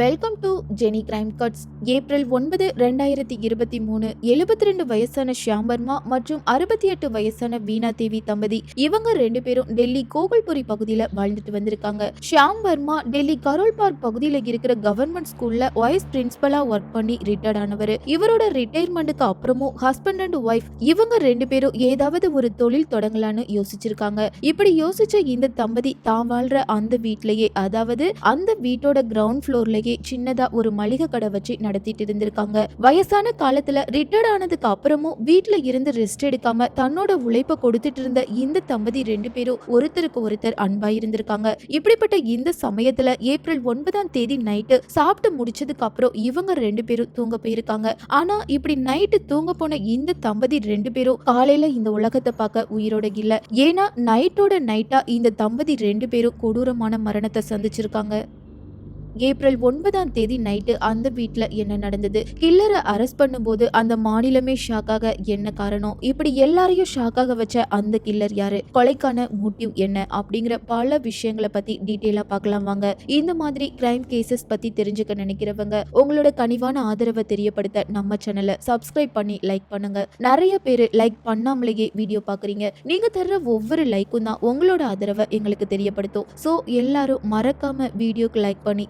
Welcome to Jenny crime cuts April ஒன்பது ரெண்டாயிரத்தி இருபத்தி மூணு. எழுபத்தி ரெண்டு வயசான ஷியாம் வர்மா மற்றும் அறுபத்தி எட்டு வயசான வீணா தேவி தம்பதி இவங்க ரெண்டு பேரும் டெல்லி கோகுல்புரி பகுதியில் வாழ்ந்துட்டு வந்திருக்காங்க. ஷியாம் வர்மா டெல்லி கரோல் பார்க் பகுதியில் இருக்கிற கவர்மெண்ட் ஸ்கூல்ல வைஸ் பிரின்சிபலா ஒர்க் பண்ணி ரிட்டையர்ட் ஆனவர். இவரோட ரிட்டையர்மெண்ட்டுக்கு அப்புறமும் ஹஸ்பண்ட் அண்ட் ஒய்ஃப் இவங்க ரெண்டு பேரும் ஏதாவது ஒரு தொழில் தொடங்கலான்னு யோசிச்சிருக்காங்க. இப்படி யோசிச்ச இந்த தம்பதி தான் வாழ்ற அந்த வீட்லயே அதாவது அந்த வீட்டோட கிரவுண்ட் ஃப்ளோர்லயே சின்னதா ஒரு மளிகை கடை வச்சு நடத்திட்டு இருந்திருக்காங்க. வயசான காலத்துல ரிட்டையர்ட் ஆனதுக்கு அப்புறமும் வீட்டுல இருந்து ரெஸ்ட் எடுக்காம தன்னோட உழைப்ப கொடுத்துட்டு இருந்த இந்த தம்பதி ரெண்டு பேரும் ஒருத்தருக்கு ஒருத்தர் அன்பா இருந்திருக்காங்க. இப்படிப்பட்ட இந்த சமயத்துல ஏப்ரல் ஒன்பதாம் தேதி நைட்டு சாப்பிட்டு முடிச்சதுக்கு அப்புறம் இவங்க ரெண்டு பேரும் தூங்க போயிருக்காங்க. ஆனா இப்படி நைட்டு தூங்க போன இந்த தம்பதி ரெண்டு பேரும் காலையில இந்த உலகத்தை பார்க்க உயிரோட இல்ல. ஏன்னா நைட்டோட நைட்டா இந்த தம்பதி ரெண்டு பேரும் கொடூரமான மரணத்தை சந்திச்சிருக்காங்க. ஏப்ரல் ஒன்பதாம் தேதி நைட்டு அந்த வீட்டில் என்ன நடந்தது? கில்லரை அரெஸ்ட் பண்ணும்போது அந்த மாநிலமே ஷாக்காக என்ன காரணம்? இப்படி எல்லாரையும் ஷாக்காக வச்ச அந்த கில்லர் யாரு? கொலைக்கான மோட்டிவ் என்ன? அப்படிங்கிற பல விஷயங்களை பத்தி டீட்டெயிலா பார்க்கலாம் வாங்க. இந்த மாதிரி கிரைம் கேசஸ் பத்தி தெரிஞ்சுக்க நினைக்கிறவங்க உங்களோட கனிவான ஆதரவை தெரியப்படுத்த நம்ம சேனலை சப்ஸ்கிரைப் பண்ணி லைக் பண்ணுங்க. நிறைய பேர் லைக் பண்ணாமலேயே வீடியோ பாக்குறீங்க நீங்க தர்ற ஒவ்வொரு லைக்கும் தான் உங்களோட ஆதரவை எங்களுக்கு தெரியப்படுத்தும். ஸோ எல்லாரும் மறக்காம வீடியோக்கு லைக் பண்ணி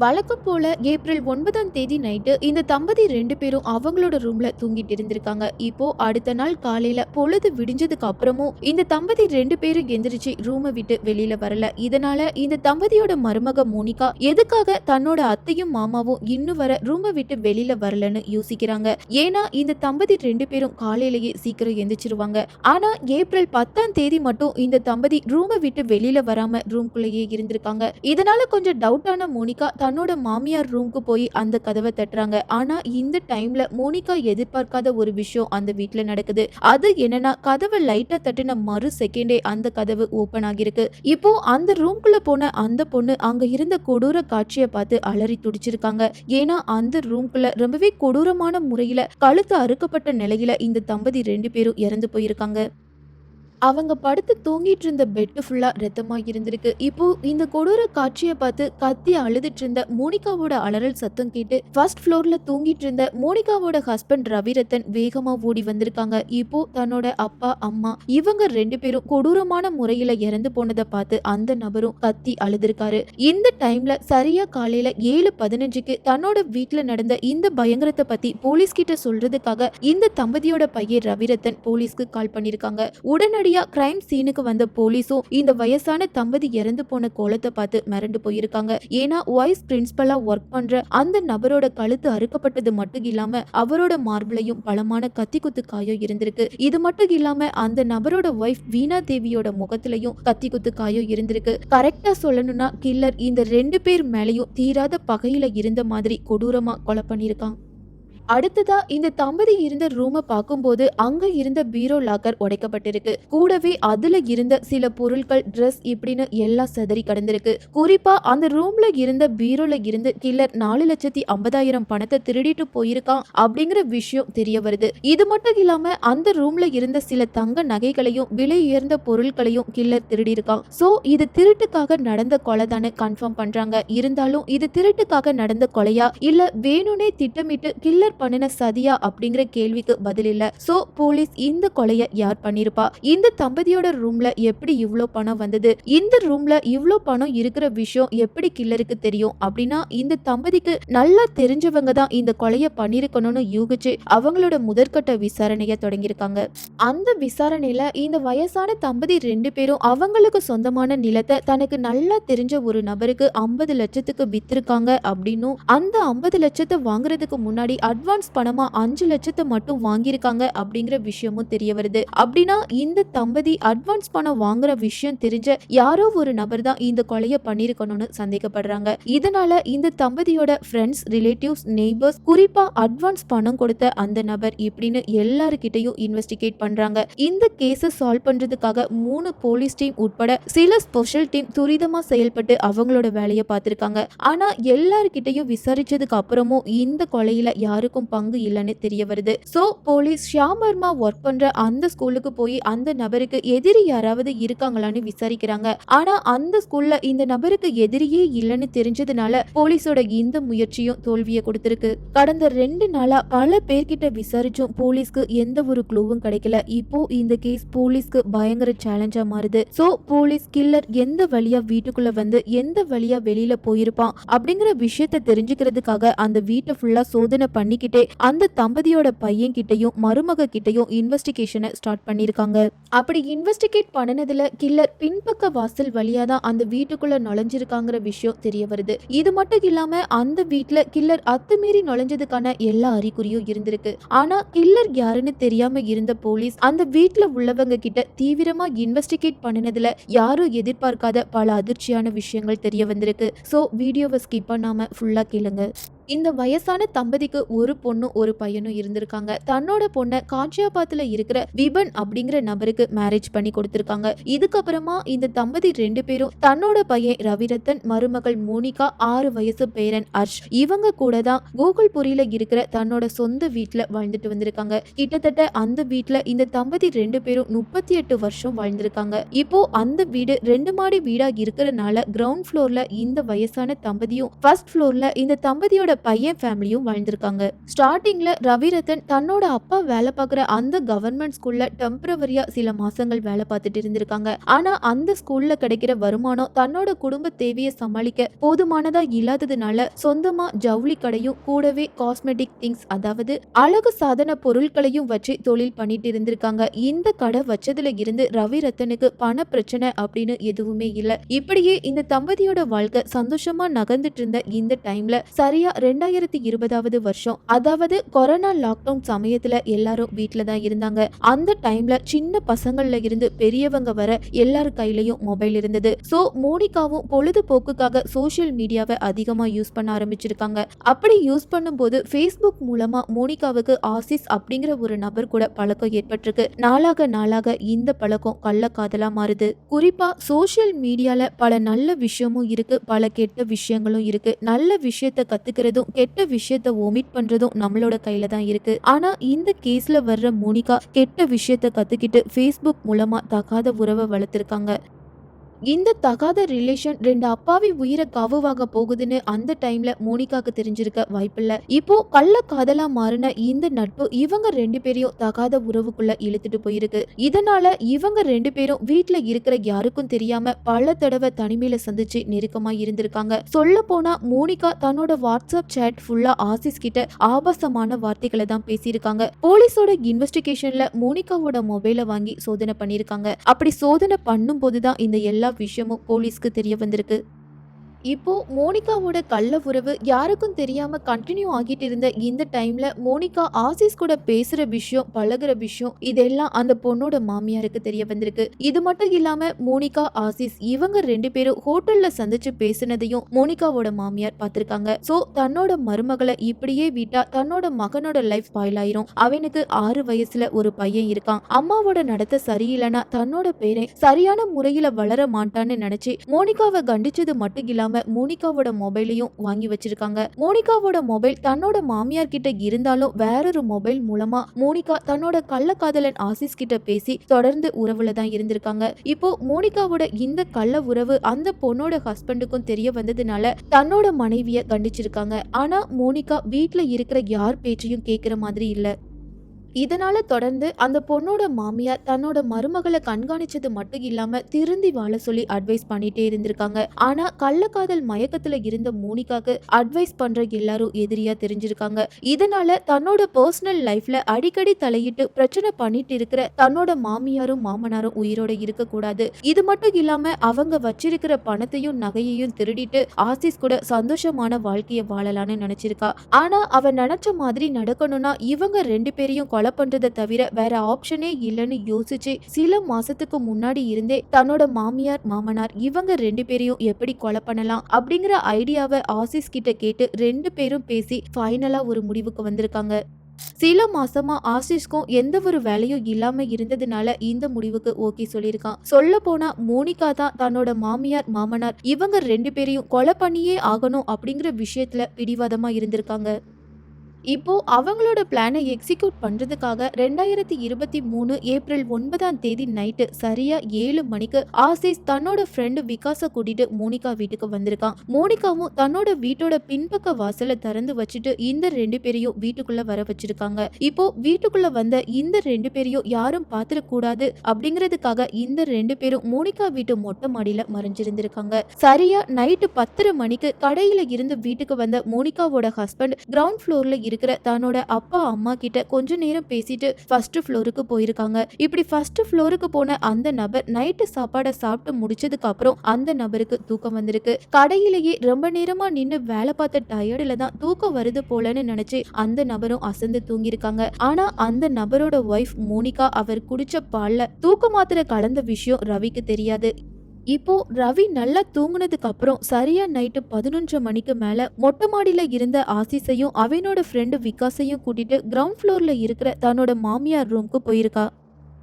வழக்கம் போல ஏப்ரல் ஒன்பதாம் தேதி நைட்டு இந்த தம்பதி ரெண்டு பேரும் அவங்களோட ரூம்ல தூங்கிட்டு இருந்திருக்காங்க. இப்போ அடுத்த நாள் காலையில பொழுது விடிஞ்சதுக்கு அப்புறமும் இந்த தம்பதி ரெண்டு பேரும் எந்திரிச்சு ரூமை விட்டு வெளியில வரல. இதனால இந்த தம்பதியோட மருமக மோனிகா எதுக்காக தன்னோட அத்தையும் மாமாவும் இன்னும் வர ரூமை விட்டு வெளியில வரலன்னு யோசிக்கிறாங்க. ஏன்னா இந்த தம்பதி ரெண்டு பேரும் காலையிலேயே சீக்கிரம் எந்திரிச்சிருவாங்க. ஆனா ஏப்ரல் பத்தாம் தேதி மட்டும் இந்த தம்பதி ரூமை விட்டு வெளியில வராம ரூம்குள்ளேயே இருந்திருக்காங்க. இதனால கொஞ்சம் டவுட்டான மோனிகா தன்னோட மாமியார் ரூம்க்கு போய் அந்த கதவை தட்டுறாங்க. ஆனா இந்த டைம்ல மோனிகா எதிர்பார்க்காத ஒரு விஷயம் அந்த வீட்டுல நடக்குது. அது என்னன்னா கதவை லைட்டா தட்டின மறு செகண்டே அந்த கதவு ஓபன் ஆகிருக்கு இப்போ அந்த ரூம்குள்ள போன அந்த பொண்ணு அங்க இருந்த கொடூர காட்சியை பார்த்து அலறி துடிச்சிருக்காங்க. ஏன்னா அந்த ரூம்குள்ள ரொம்பவே கொடூரமான முறையில கழுத்து அறுக்கப்பட்ட நிலையில இந்த தம்பதி ரெண்டு பேரும் இறந்து போயிருக்காங்க. அவங்க படுத்து தூங்கிட்டு இருந்த பெட்டு ஃபுல்லா ரத்தமாக இருந்திருக்கு. இப்போ இந்த கொடூர காட்சியை பார்த்து கத்தி அழுதுட்டு இருந்த மோனிகாவோட அலறல் சத்தம் கேட்டு ஃபர்ஸ்ட் ஃப்ளோர்ல தூங்கிட்டு இருந்த மோனிகாவோட ஹஸ்பண்ட் ரவிரத்தன் வேகமா ஓடி வந்திருக்காங்க. இப்போ தன்னோட அப்பா அம்மா இவங்க ரெண்டு பேரும் கொடூரமான முறையில இறந்து போனதை பார்த்து அந்த நபரும் கத்தி அழுதுருக்காரு. இந்த டைம்ல சரியா காலையில ஏழு பதினஞ்சுக்கு தன்னோட வீட்ல நடந்த இந்த பயங்கரத்தை பத்தி போலீஸ் கிட்ட சொல்றதுக்காக இந்த தம்பதியோட பையன் ரவிரத்தன் போலீஸ்க்கு கால் பண்ணிருக்காங்க. உடனடியா கிரைம் சீனுக்கு வந்த போலீஸும் இந்த வயசான தம்பதி இறந்து போன கோலத்தை பார்த்து மிரண்டு போயிருக்காங்க. ஏன்னா வைஸ் பிரின்சிபலா ஒர்க் பண்ற அந்த நபரோட கழுத்து அறுக்கப்பட்டது மட்டும் இல்லாம அவரோட மார்பிளையும் பலமான கத்தி குத்து காயம் இருந்திருக்கு. இது மட்டும் இல்லாம அந்த நபரோட ஒய்ஃப் வீணா தேவியோட முகத்திலையும் கத்தி குத்து காயம் இருந்திருக்கு. கரெக்டா சொல்லணும்னா கில்லர் இந்த ரெண்டு பேர் மேலயும் தீராத பகையில இருந்த மாதிரி கொடூரமா கொலை பண்ணியிருக்கான் அடுத்ததா இந்த தம்பதி இருந்த ரூமை பார்க்கும்போது அங்க இருந்த பீரோ லாக்கர் உடைக்கப்பட்டிருக்கு. கூடவே அதுல இருந்த சில பொருட்கள் ட்ரெஸ் இப்படின்னு எல்லாம் சதறி கிடந்திருக்கு. குறிப்பா அந்த ரூம்ல இருந்த பீரோல இருந்து கில்லர் நாலு லட்சத்தி ஐம்பதாயிரம் பணத்தை திருடிட்டு போயிருக்கான் அப்படிங்கிற விஷயம் தெரிய வருது. இது மட்டும் இல்லாம அந்த ரூம்ல இருந்த சில தங்க நகைகளையும் விலை உயர்ந்த பொருட்களையும் கில்லர் திருடி இருக்கான் சோ இது திருட்டுக்காக நடந்த கொலை தானே கன்ஃபார்ம் பண்றாங்க. இருந்தாலும் இது திருட்டுக்காக நடந்த கொலையா? இல்ல வேணும்னே திட்டமிட்டு கில்லர் பண்ணின சதியா அப்படிங்கிற கேள்விக்கு பதில் இல்ல. சோ போலீஸ் இந்த கொலைய யார் பண்ணிருப்பா? இந்த தம்பதியோட ரூம்ல எப்படி இவ்வளோ பணம் வந்தது? இந்த ரூம்ல இவ்வளோ பணம் இருக்கிற விஷயம் எப்படி கில்லருக்கு தெரியும்? அப்படின்னா இந்த தம்பதிக்கு நல்லா தெரிஞ்சவங்க தான் இந்த கொலைய பண்ணிருக்கணும்னு யூகிச்சு அவங்களோட முதற்கட்ட விசாரணைய தொடங்கியிருக்காங்க. அந்த விசாரணையில இந்த வயசான தம்பதி ரெண்டு பேரும் அவங்களுக்கு சொந்தமான நிலத்தை தனக்கு நல்லா தெரிஞ்ச ஒரு நபருக்கு ஐம்பது லட்சத்துக்கு வித்திருக்காங்க அப்படின்னும் அந்த ஐம்பது லட்சத்தை வாங்குறதுக்கு முன்னாடி அட்வான்ஸ் பணமா அஞ்சு லட்சத்தை மட்டும் வாங்கியிருக்காங்க அப்படிங்கிற விஷயமும் தெரிய வருது. அப்படின்னா இந்த தம்பதி அட்வான்ஸ் பணம் வாங்குற விஷயம் தெரிஞ்ச யாரோ ஒரு நபர் தான் இந்த கொலையை பண்ணிருக்கணும்னு சந்தேகப்படுறாங்க. இதனால இந்த தம்பதியோட ஃப்ரெண்ட்ஸ் ரிலேட்டிவ்ஸ் நெய்பர்ஸ் குறிப்பா அட்வான்ஸ் பணம் கொடுத்த அந்த நபர் இப்படின்னு எல்லாருக்கிட்டையும் இன்வெஸ்டிகேட் பண்றாங்க. இந்த கேஸை சால்வ் பண்றதுக்காக மூணு போலீஸ் டீம் உட்பட சில ஸ்பெஷல் டீம் துரிதமா செயல்பட்டு அவங்களோட வேலையை பார்த்திருக்காங்க. ஆனா எல்லாருக்கிட்டையும் விசாரிச்சதுக்கு அப்புறமும் இந்த கொலையில யாருக்கும் பங்கு இல்லைன்னு தெரிய வருது. So police Shyam Varma work பண்ற அந்த ஸ்கூலுக்கு போய் அந்த நபருக்கு எதிரி யாராவது இருக்காங்களான்னு விசாரிக்கிறாங்க. ஆனா அந்த ஸ்கூல்ல இந்த நபருக்கு எதிரியே இல்லைன்னு தெரிஞ்சதுனால போலீஸோட இந்த முயற்சியும் தோல்வியை கொடுத்திருக்கு. கடந்த ரெண்டு நாளா பல பேர்கிட்ட விசாரிச்சும் போலீஸ்க்கு எந்த ஒரு க்ளூவும் கிடைக்கல. இப்போ இந்த கேஸ் போலீஸ்க்கு பயங்கர சேலஞ்சா மாறுது. சோ போலீஸ் கில்லர் எந்த வழியா வீட்டுக்குள்ள வந்து எந்த வழியா வெளியில போயிருப்பான் அப்படிங்கிற விஷயத்த தெரிஞ்சுக்கிறதுக்காக அந்த வீட்டை ஃபுல்லா சோதனை பண்ணிக்கிட்டு அந்த தம்பதியோட பையன் கிட்டையும் மருமக கிட்டையும் இன்வெஸ்டிகேஷனை ஸ்டார்ட் பண்ணியிருக்காங்க. அப்படி இன்வெஸ்டிகேட் பண்ணினதுல கில்லர் பின்பக்க வாசல் வழியா தான் அந்த வீட்டுக்குள்ள நுழைஞ்சிருக்காங்கிற விஷயம் தெரிய வருது. இது மட்டும் இல்லாம அந்த வீட்டுல கில்லர் அத்துமீறி நுழைஞ்சதுக்கான எல்லா அறிகுறியும் இருந்திருக்கு. ஆனா கில்லர் யாருன்னு தெரியாம இருந்த போலீஸ் அந்த வீட்டுல உள்ளவங்க கிட்ட தீவிரமா இன்வெஸ்டிகேட் பண்ணினதுல யாரும் எதிர்பார்க்காத பல அதிர்ச்சியான விஷயங்கள் தெரிய வந்திருக்கு. ஸோ வீடியோவை ஸ்கிப் பண்ணாம ஃபுல்லா கேளுங்க. இந்த வயசான தம்பதிக்கு ஒரு பொண்ணும் ஒரு பையனும் இருந்திருக்காங்க. தன்னோட பொண்ணை காஞ்சியாபாத்ல இருக்கிற விபன் அப்படிங்கிற நபருக்கு மேரேஜ் பண்ணி கொடுத்திருக்காங்க. இதுக்கப்புறமா இந்த தம்பதி ரெண்டு பேரும் தன்னோட பையன் ரவிரத்தன் மருமகள் மோனிகா ஆறு வயசு பேரன் அர்ஷ் இவங்க கூட தான் கோகுல்புரியில இருக்கிற தன்னோட சொந்த வீட்டுல வாழ்ந்துட்டு வந்திருக்காங்க. கிட்டத்தட்ட அந்த வீட்டுல இந்த தம்பதி ரெண்டு பேரும் முப்பத்தி எட்டு வருஷம் வாழ்ந்திருக்காங்க. இப்போ அந்த வீடு ரெண்டு மாடி வீடா இருக்கிறனால கிரவுண்ட் ஃப்ளோர்ல இந்த வயசான தம்பதியும் ஃபர்ஸ்ட் ஃப்ளோர்ல இந்த தம்பதியோட பையன் ஃபேமிலியும் வாழ்ந்திருக்காங்க. ஸ்டார்டிங்ல ரவிரத்தன் தன்னோட அப்பா வேலை பார்க்குற அந்த கவர்மெண்ட் ஸ்கூல்ல டெம்பரவரியா சில மாசங்கள் வேலை பார்த்துட்டு இருந்திருக்காங்க. ஆனா அந்த ஸ்கூல்ல கிடைக்கிற வருமானம் தன்னோட குடும்ப தேவையை சமாளிக்க போதுமானதா இல்லாததுனால சொந்தமா ஜவுளி கடையும் கூடவே காஸ்மெட்டிக் திங்ஸ் அதாவது அழகு சாதன பொருட்களையும் வச்சு தொழில் பண்ணிட்டு இருந்திருக்காங்க. இந்த கடை வச்சதுல இருந்து ரவிரத்தனுக்கு பண பிரச்சனை அப்படின்னு எதுவுமே இல்ல. இப்படியே இந்த தம்பதியோட வாழ்க்கை சந்தோஷமா நகர்ந்துட்டு இருந்த இந்த டைம்ல சரியா ரெண்டாயிரத்தி இருபதாவது வருஷம் அதாவது கொரோனா லாக்டவுன் சமயத்துல எல்லாரும் வீட்டுல தான் இருந்தாங்க. அந்த டைம்ல சின்ன பசங்கள்ல இருந்து பெரியவங்க வர எல்லார் கையிலயும் மொபைல் இருந்தது. சோ மோனிகாவும் பொழுதுபோக்குக்காக சோஷியல் மீடியாவை அதிகமா யூஸ் பண்ண ஆரம்பிச்சிருக்காங்க. அப்படி யூஸ் பண்ணும்போது ஃபேஸ்புக் மூலமா மோனிகாவுக்கு ஆசிஸ் அப்படிங்கிற ஒரு நபர் கூட பழக்கம் ஏற்பட்டிருக்கு. நாளாக நாளாக இந்த பழக்கம் கள்ளக்காதலா மாறுது. குறிப்பா சோஷியல் மீடியால பல நல்ல விஷயமும் இருக்கு பல கெட்ட விஷயங்களும் இருக்கு. நல்ல விஷயத்த கத்துக்கிறதும் கெட்ட விஷயத்த ஒமிட் பண்றதும் நம்மளோட கையில தான் இருக்கு. ஆனா இந்த கேஸ்ல வர்ற மோனிகா கெட்ட விஷயத்த கத்துக்கிட்டு ஃபேஸ்புக் மூலமா தகாத உறவை வளர்த்திருக்காங்க. இந்த தகாத ரிலேஷன் ரெண்டு அப்பாவி உயிரை காவுவாக போகுதுன்னு அந்த டைம்ல மோனிகாக்கு தெரிஞ்சிருக்க வாய்ப்பில்ல. இப்போ கள்ள காதலா மாறின இந்த நட்பு இவங்க ரெண்டு பேரையும் தகாத உறவுக்குள்ள இழுத்துட்டு போயிருக்கு. இதனால இவங்க ரெண்டு பேரும் வீட்டுல இருக்கிற யாருக்கும் தெரியாம பல தடவை தனிமையில சந்திச்சு நெருக்கமா இருந்திருக்காங்க. சொல்ல போனா மோனிகா தன்னோட வாட்ஸ்அப் சேட் ஃபுல்லா ஆசிஸ் கிட்ட ஆபாசமான வார்த்தைகளை தான் பேசியிருக்காங்க. போலீஸோட இன்வெஸ்டிகேஷன்ல மோனிகாவோட மொபைலை வாங்கி சோதனை பண்ணியிருக்காங்க. அப்படி சோதனை பண்ணும்போது தான் இந்த எல்லா விஷயமும் போலீஸ்க்கு தெரிய வந்திருக்கு. இப்போ மோனிகாவோட கள்ள உறவு யாருக்கும் தெரியாம கண்டினியூ ஆகிட்டு இருந்த இந்த டைம்ல மோனிகா ஆசிஸ் கூட பேசுற விஷயம் பழகுற விஷயம் இதெல்லாம் அந்த பொண்ணோட மாமியாருக்கு தெரிய வந்திருக்கு. இது மட்டும் இல்லாம மோனிகா ஆசிஸ் இவங்க ரெண்டு பேரும் ஹோட்டல்ல சந்திச்சு பேசினதையும் மோனிகாவோட மாமியார் பார்த்திருக்காங்க. சோ தன்னோட மருமகளை இப்படியே விட்டா தன்னோட மகனோட லைஃப் ஸ்பாயில் ஆயிரும். அவனுக்கு ஆறு வயசுல ஒரு பையன் இருக்கான். அம்மாவோட நடத்த சரியில்லைன்னா தன்னோட பேரை சரியான முறையில வளர மாட்டான்னு நினைச்சு மோனிகாவை கண்டிச்சது மட்டும் இல்லாம மோனிகாவோட மொபைலையும் வாங்கி வச்சிருக்காங்க. மோனிகாவோட மொபைல் தன்னோட மாமியார் கிட்ட இருந்தாலும் வேறொரு மொபைல் மூலமா மோனிகா தன்னோட கள்ளக்காதலன் ஆசிஸ் கிட்ட பேசி தொடர்ந்து உறவுல தான் இருந்திருக்காங்க. இப்போ மோனிகாவோட இந்த கள்ள உறவு அந்த பொண்ணோட ஹஸ்பண்டுக்கும் தெரிய வந்ததுனால தன்னோட மனைவிய கண்டிச்சிருக்காங்க. ஆனா மோனிகா வீட்டுல இருக்கிற யார் பேச்சையும் கேட்கிற மாதிரி இல்ல. இதனால தொடர்ந்து அந்த பொண்ணோட மாமியார் தன்னோட மருமகளை கண்காணிச்சது மட்டும் இல்லாம திருந்தி வாழ சொல்லி அட்வைஸ் பண்ணிட்டே இருந்திருக்காங்க. ஆனா கள்ளக்காதல் மயக்கத்துல இருந்த மோனிகாக்கு அட்வைஸ் பண்ற எல்லாரும் எதிரியா தெரிஞ்சிருக்காங்க. இதனால தன்னோட பர்சனல் லைஃப்ல அடிக்கடி தலையிட்டு பிரச்சனை பண்ணிட்டு இருக்கிற தன்னோட மாமியாரும் மாமனாரும் உயிரோட இருக்க கூடாது இது மட்டும் இல்லாம அவங்க வச்சிருக்கிற பணத்தையும் நகையையும் திருடிட்டு ஆசிஸ் கூட சந்தோஷமான வாழ்க்கையை வாழலாம்னு நினைச்சிருக்கா. ஆனா அவ நினைச்ச மாதிரி நடக்கணும்னா இவங்க ரெண்டு பேரையும் கொலை கொலை பண்றதை தவிர வேற ஆப்ஷனே இல்லைன்னு யோசிச்சு சில மாசத்துக்கு முன்னாடி இருந்தே தன்னோட மாமியார் மாமனார் இவங்க ரெண்டு பேரையும் எப்படி கொலை பண்ணலாம் அப்படிங்கிற ஐடியாவை ஆசிஸ் கிட்ட கேட்டு ரெண்டு பேரும் பேசி ஃபைனலா ஒரு முடிவுக்கு வந்திருக்காங்க. சில மாசமா ஆசிஸ்க்கும் எந்த ஒரு வேலையும் இல்லாம இருந்ததுனால இந்த முடிவுக்கு ஓகே சொல்லியிருக்கான். சொல்ல போனா மோனிகா தான் தன்னோட மாமியார் மாமனார் இவங்க ரெண்டு பேரையும் கொலை பண்ணியே ஆகணும் அப்படிங்கிற விஷயத்துல பிடிவாதமா இருந்திருக்காங்க. இப்போது அவங்களோட பிளானை எக்ஸிக்யூட் பண்ணுறதுக்காக ரெண்டாயிரத்தி இருபத்தி மூணு ஏப்ரல் ஒன்பதாம் தேதி நைட்டு சரியாக ஏழு மணிக்கு ஆசிஸ் தன்னோட ஃப்ரெண்டு விகாஸை கூட்டிட்டு மோனிகா வீட்டுக்கு வந்திருக்கான். மோனிகாவும் தன்னோட வீட்டோட பின்பக்க வாசலை திறந்து வச்சுட்டு இந்த ரெண்டு பேரையும் வீட்டுக்குள்ள வர வச்சிருக்காங்க. இப்போ வீட்டுக்குள்ள வந்த இந்த ரெண்டு பேரையும் யாரும் பார்த்துடக்கூடாது அப்படிங்கிறதுக்காக இந்த ரெண்டு பேரும் மோனிகா வீட்டு மொட்டை மாடியில மறைஞ்சிருந்திருக்காங்க. சரியா நைட்டு பத்தரை மணிக்கு கடையில இருந்து வீட்டுக்கு வந்த மோனிகாவோட ஹஸ்பண்ட் கிரவுண்ட் ஃப்ளோர்ல இருக்கிற தன்னோட அப்பா அம்மா கிட்ட கொஞ்ச நேரம் பேசிட்டு ஃபர்ஸ்ட் ஃப்ளோருக்கு போயிருக்காங்க. இப்படி ஃபர்ஸ்ட் ஃப்ளோருக்கு போன அந்த நபர் நைட்டு சாப்பாடை சாப்பிட்டு முடிச்சதுக்கு அப்புறம் அந்த நபருக்கு தூக்கம் வந்திருக்கு. கடையிலேயே ரொம்ப நேரமா நின்று வேலை பார்த்த டயர்டில் தான் தூக்கம் வருது போலன்னு நினைச்சு அந்த நபரும் அசந்து தூங்கியிருக்காங்க. ஆனா அந்த நபரோட ஒய்ஃப் மோனிகா அவர் குடிச்ச பால்ல தூக்க மாத்திரை கலந்த விஷயம் ரவிக்கு தெரியாது. இப்போ ரவி நல்லா தூங்குனதுக்கு அப்புறம் சரியா நைட்டு பதினொன்றரை மணிக்கு மேல மொட்டை மாடியில இருந்த ஆசிஸையும் அவனோட ஃப்ரெண்டு விகாஸையும் கூட்டிட்டு கிரவுண்ட் ஃப்ளோர்ல இருக்கிற தன்னோட மாமியார் ரூம்க்கு போயிருக்கா.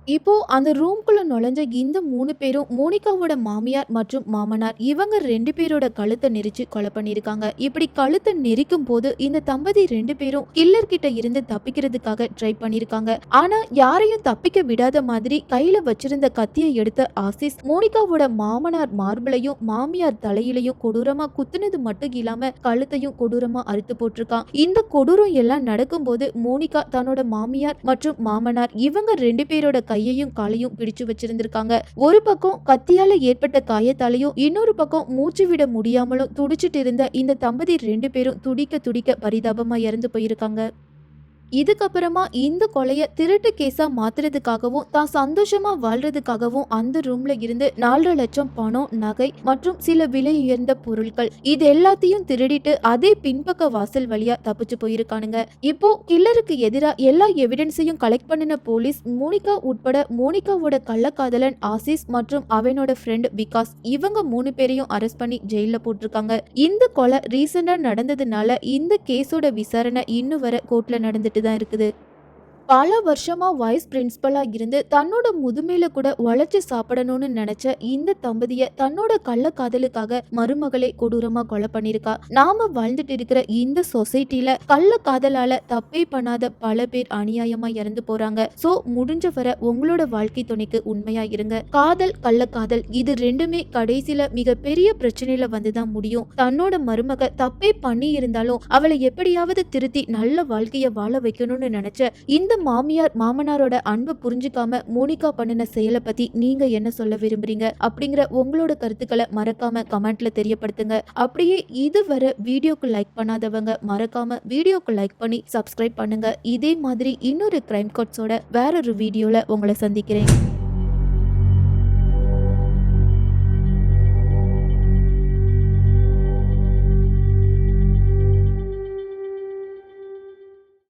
இப்போ அந்த ரூம்குள்ள நுழைஞ்ச இந்த மூணு பேரும் மோனிகாவோட மாமியார் மற்றும் மாமனார் இவங்க ரெண்டு பேரோட கழுத்தை நெரிச்சு கொலை பண்ணிருக்காங்க இப்படி கழுத்தை நெரிக்கும் போது இந்த தம்பதி ரெண்டு பேரும் கில்லர் கிட்ட இருந்து தப்பிக்கிறதுக்காக ட்ரை பண்ணிருக்காங்க ஆனா யாரையும் தப்பிக்க விடாத மாதிரி கையில வச்சிருந்த கத்தியை எடுத்த ஆசிஸ் மோனிகாவோட மாமனார் மார்பிளையும் மாமியார் தலையிலையும் கொடூரமா குத்துனது மட்டும் இல்லாம கழுத்தையும் கொடூரமா அறுத்து போட்டிருக்கான். இந்த கொடூரம் எல்லாம் நடக்கும்போது மோனிகா தன்னோட மாமியார் மற்றும் மாமனார் இவங்க ரெண்டு பேரோட கையையும் காலையும் பிடிச்சு வச்சிருந்திருக்காங்க. ஒரு பக்கம் கத்தியால ஏற்பட்ட காயத்தாலையும் இன்னொரு பக்கம் மூச்சு விட முடியாமலும் துடிச்சிட்டு இருந்த இந்த தம்பதி ரெண்டு பேரும் துடிக்க துடிக்க பரிதாபமா இறந்து போயிருக்காங்க. இதுக்கப்புறமா இந்த கொலைய திருட்டு கேஸா மாத்துறதுக்காகவும் தான் சந்தோஷமா வாழ்றதுக்காகவும் அந்த ரூம்ல இருந்து நாலரை லட்சம் பணம் நகை மற்றும் சில விலை உயர்ந்த பொருட்கள் இது எல்லாத்தையும் திருடிட்டு அதே பின்பக்க வாசல் வழியா தப்பிச்சு போயிருக்கானுங்க. இப்போ கில்லருக்கு எதிராக எல்லா எவிடன்ஸையும் கலெக்ட் பண்ணின போலீஸ் மோனிகா உட்பட மோனிகாவோட கள்ளக்காதலன் ஆசிஸ் மற்றும் அவனோட ஃப்ரெண்ட் விகாஸ் இவங்க மூணு பேரையும் அரெஸ்ட் பண்ணி ஜெயில போட்டிருக்காங்க. இந்த கொலை ரீசெண்டா நடந்ததுனால இந்த கேஸோட விசாரணை இன்னும் வர கோர்ட்ல நடந்துட்டு தான் இருக்குது. பல வருஷமா வைஸ் பிரின்சிபலா இருந்து தன்னோட முதுமையில கூட உழைச்சி சாப்பிடணும்னு நினைச்ச இந்த தம்பதிய தன்னோட கள்ள காதலுக்காக மருமகளை கொடூரமா கொலை பண்ணிருக்கா நாம வாழ்ந்துட்டு இருக்கிற இந்த சொசைட்டில கள்ள காதலால தப்பே பண்ணாத பல பேர் அநியாயமா இறந்து போறாங்க. சோ முடிஞ்ச வர உங்களோட வாழ்க்கை துணைக்கு உண்மையா இருங்க. காதல் கள்ள காதல் இது ரெண்டுமே கடைசியில மிக பெரிய பிரச்சனையில வந்துதான் முடியும். தன்னோட மருமக தப்பே பண்ணி இருந்தாலும் அவளை எப்படியாவது திருத்தி நல்ல வாழ்க்கைய வாழ வைக்கணும்னு நினைச்ச இந்த மாமியார் மாமனாரோட அன்பை புரிஞ்சுக்காம மோனிகா பண்ணின செயலை பத்தி நீங்க என்ன சொல்ல விரும்புறீங்க? அப்படிங்கிற உங்களோட கருத்துக்களை மறக்காம கமெண்ட்ல தெரியப்படுத்துங்க. அப்படியே இதுவரை வீடியோக்கு லைக் பண்ணாதவங்க மறக்காம வீடியோக்கு லைக் பண்ணி சப்ஸ்கிரைப் பண்ணுங்க. இதே மாதிரி இன்னொரு கிரைம் கோட்ஸோட வேறொரு வீடியோல உங்களை சந்திக்கிறேன்.